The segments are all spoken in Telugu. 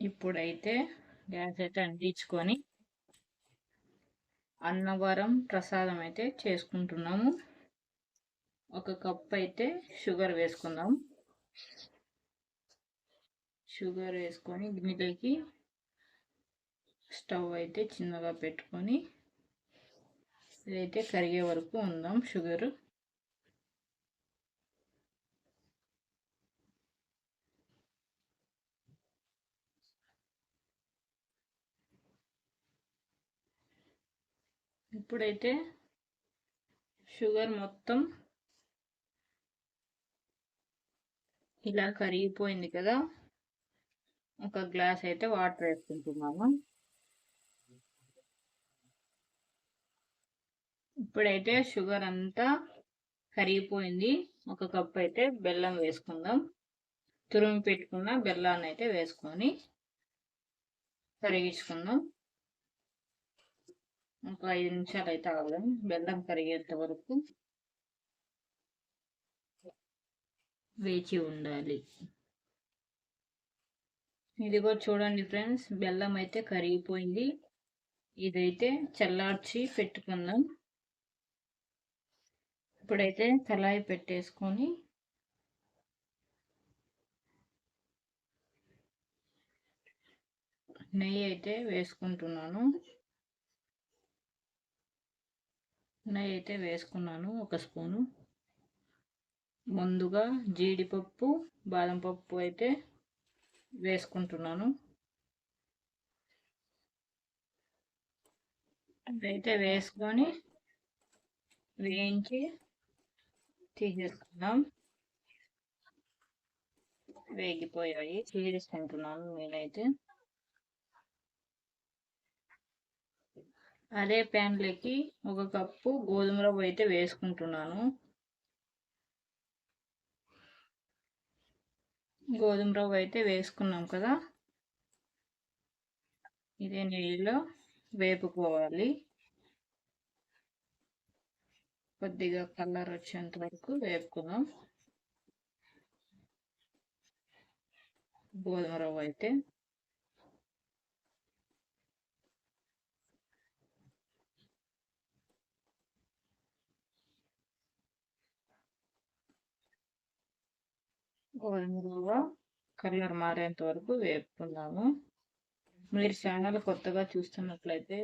ఇప్పుడైతే గ్యాస్ అయితే అంటించుకొని అన్నవరం ప్రసాదం అయితే చేసుకుంటున్నాము. ఒక కప్ అయితే షుగర్ వేసుకుందాం. షుగర్ వేసుకొని గిన్నెలోకి స్టవ్ అయితే చిన్నగా పెట్టుకొని ఇదైతే కరిగే వరకు ఉందాం షుగర్. ఇప్పుడైతే షుగర్ మొత్తం ఇలా కరిగిపోయింది కదా. ఒక గ్లాస్ అయితే వాటర్ వేసుకుంటున్నాము. ఇప్పుడైతే షుగర్ అంతా కరిగిపోయింది. ఒక కప్ అయితే బెల్లం వేసుకుందాం. తురిమి పెట్టుకున్న బెల్లాన్ని అయితే వేసుకొని కరిగించుకుందాం. ఒక ఐదు నిమిషాలు అయితే ఆగడం. బెల్లం కరిగేంత వరకు వేచి ఉండాలి. ఇదిగో చూడండి ఫ్రెండ్స్ బెల్లం అయితే కరిగిపోయింది. ఇదైతే చల్లార్చి పెట్టుకుందాం. ఇప్పుడైతే కళాయి పెట్టేసుకొని నెయ్యి అయితే వేసుకుంటున్నాను. నెయ్యి అయితే వేసుకున్నాను ఒక స్పూను. ముందుగా జీడిపప్పు బాదం పప్పు అయితే వేసుకుంటున్నాను. అదైతే వేసుకొని వేయించి తీసేసుకుందాం. వేగిపోయాయి తీసేసుకుంటున్నాను నేనైతే. అదే ప్యాన్లోకి ఒక కప్పు గోధుమ రవ్వ అయితే వేసుకుంటున్నాను. గోధుమ రవ్వ అయితే వేసుకున్నాం కదా. ఇదే నీళ్ళలో వేపుకోవాలి. కొద్దిగా కలర్ వచ్చేంత వరకు వేపుకుందాం. గోధుమ రవ్వ అయితే గోధుమ రవ్వ కలర్ మారేంత వరకు వేపుకుందాము. మీరు ఛానల్ కొత్తగా చూస్తున్నట్లయితే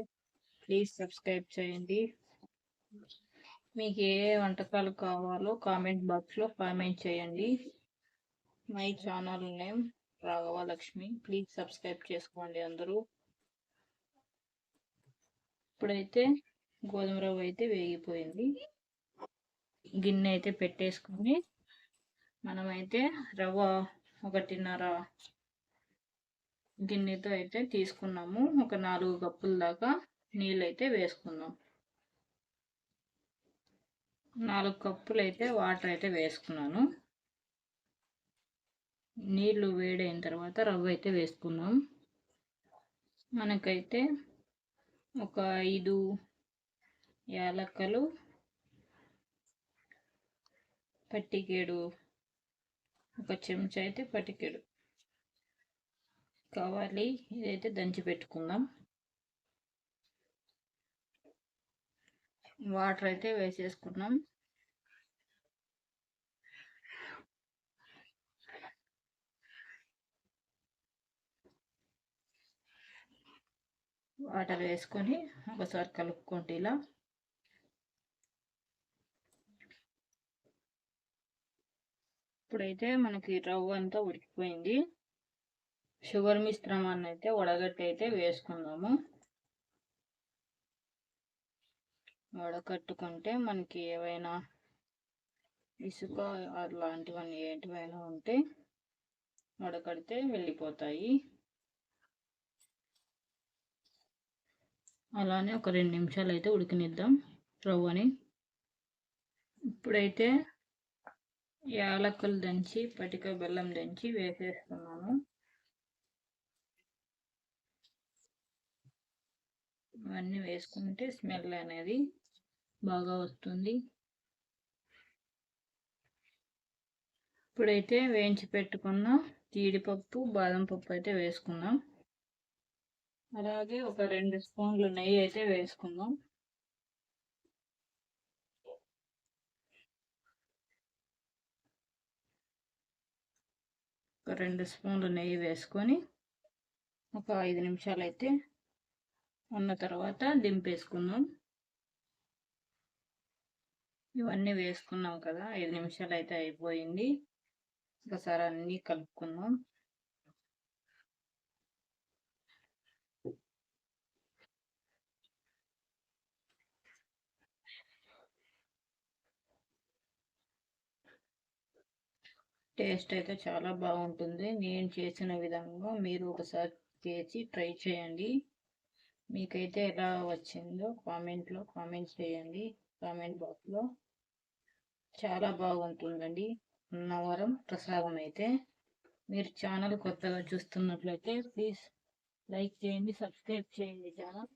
ప్లీజ్ సబ్స్క్రైబ్ చేయండి. మీకు ఏ వంటకాలు కావాలో కామెంట్ బాక్స్లో కామెంట్ చేయండి. My channel name Raghava Lakshmi please subscribe చేసుకోండి అందరూ. ఇప్పుడైతే గోధుమ రవ్వ అయితే వేగిపోయింది. గిన్నె అయితే పెట్టేసుకొని మనమైతే రవ్వ ఒకటిన్నర గిన్నెతో అయితే తీసుకున్నాము. ఒక నాలుగు కప్పుల దాకా నీళ్ళైతే వేసుకుందాం నాలుగు కప్పులు అయితే వాటర్ అయితే వేసుకున్నాను. నీళ్ళు వేడైన తర్వాత రవ్వ అయితే వేసుకున్నాం. మనకైతే ఒక ఐదు యాలక్కలు పట్టికేడు ఒక చెంచా అయితే పటికెడు. కావాలి ఇదైతే దంచి పెట్టుకుందాం. వాటర్ అయితే వేసేసుకున్నాం. వాటర్ వేసుకొని ఒకసారి కలుపుకోండి ఇలా ఇప్పుడైతే మనకి రవ్వ అంతా ఉడికిపోయింది. షుగర్ మిశ్రమాన్ని అయితే వడగట్టి అయితే వేసుకుందాము. వడకట్టుకుంటే మనకి ఏవైనా ఇసుక అలాంటివన్నీ ఏంటివైనా ఉంటే వడకడితే వెళ్ళిపోతాయి. అలానే ఒక రెండు నిమిషాలు అయితే ఉడికినిద్దాం రవ్వని. ఇప్పుడైతే యాలకులు దంచి పటిక బెల్లం దంచి వేసేస్తున్నాము ఇవన్నీ వేసుకుంటే స్మెల్ అనేది బాగా వస్తుంది. ఇప్పుడైతే వేయించి పెట్టుకున్న జీడిపప్పు బాదం పప్పు అయితే వేసుకుందాం. అలాగే ఒక రెండు స్పూన్లు నెయ్యి అయితే వేసుకుందాం. ఒక రెండు స్పూన్లు నెయ్యి వేసుకొని ఒక ఐదు నిమిషాలు అయితే ఉన్న తర్వాత దింపేసుకుందాం. ఇవన్నీ వేసుకున్నాం కదా ఐదు నిమిషాలు అయితే అయిపోయింది. ఒకసారి అన్నీ కలుపుకుందాం. టేస్ట్ అయితే చాలా బాగుంటుంది. నేను చేసిన విధంగా మీరు ఒకసారి చేసి ట్రై చేయండి. మీకైతే ఎలా వచ్చిందో కామెంట్లో కామెంట్ చేయండి. కామెంట్ బాక్స్లో చాలా బాగుంటుందండి. అన్నవరం ప్రసాదం అయితే. మీరు ఛానల్ కొత్తగా చూస్తున్నట్లయితే ప్లీజ్ లైక్ చేయండి సబ్స్క్రైబ్ చేయండి ఛానల్.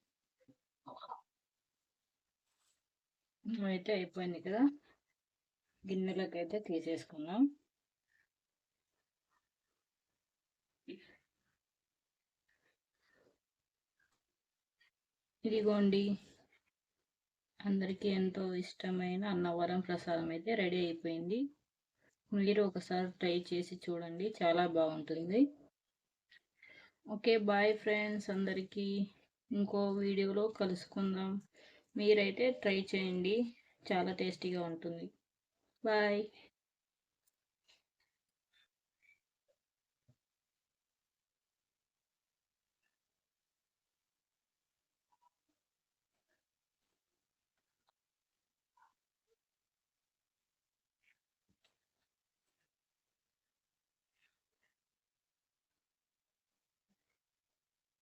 అయితే అయిపోయింది కదా. గిన్నెలకైతే తీసేసుకున్నాం ఇదిగోండి. అందరికీ ఎంతో ఇష్టమైన అన్నవరం ప్రసాదం అయితే రెడీ అయిపోయింది. మీరు ఒకసారి ట్రై చేసి చూడండి చాలా బాగుంటుంది. ఓకే బాయ్ ఫ్రెండ్స్ అందరికీ. ఇంకో వీడియోలో కలుసుకుందాం. మీరైతే ట్రై చేయండి చాలా టేస్టీగా ఉంటుంది. బాయ్.